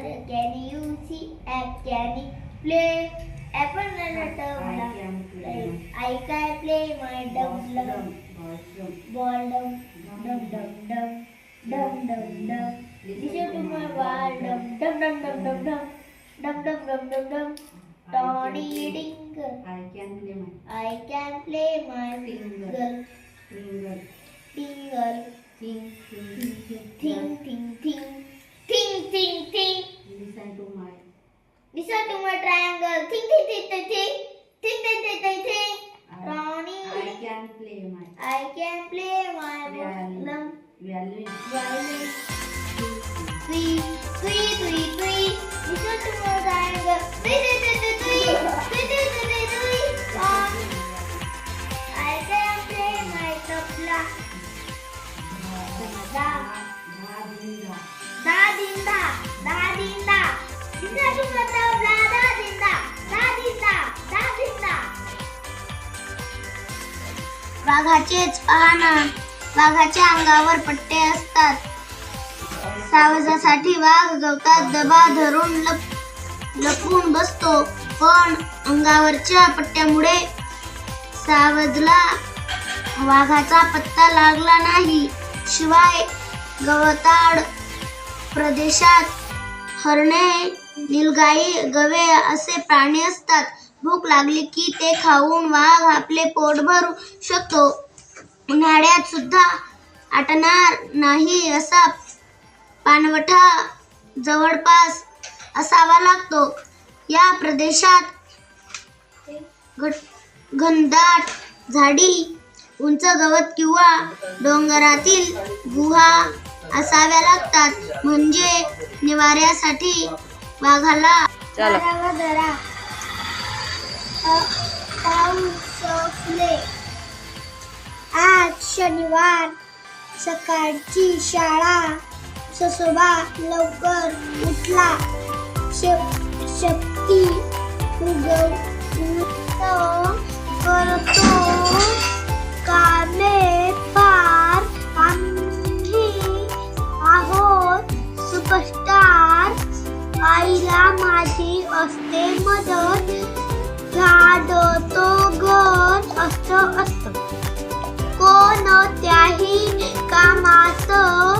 Can you see and can play? Apple and a I can play my dum dum. Ball dum dum dum dum dum dum. Listen to my ball dum dum dum dum dum. Tony I can play my. I can play my finger. Reciting a triangle. Think, think, think, think, think. Think, think, think, think, think. Ronnie. I can play my. I can play my. Violin. Violin. Violin. Three, three, three, three. Reciting a triangle. वाघाचेच पाहना वाघाच्या अंगावर पट्टे असतात. सावजासाठी वाघ गवतात दबा धरून लप लपून बसतो. पण अंगावरच्या पट्ट्यामुळे सावजला वाघाचा पत्ता लागला नाही. शिवाय गवताळ प्रदेशात हरणे निलगाई गवे असे प्राणी असतात. भूक लागली की ते खाऊन वाघ आपले पोट भरू शकतो. उन्हाळ्यात सुद्धा आटणार नाही असा पानवठा जवळपास असावा लागतो. या प्रदेशात घट- घनदाट झाडी उंच गवत किंवा डोंगरातील गुहा असाव्या लागतात. म्हणजे निवाऱ्यासाठी वाघाला चला जरा आज शनिवार सकाळची शाळा ससोबा लवकर उठला. श- शक्ती उगव करतो. कामे पार आम्ही आहोत. सुपरस्टार आईला माझी असते मदत. झाड तो गण असं असत. कोणत्याही कामाचं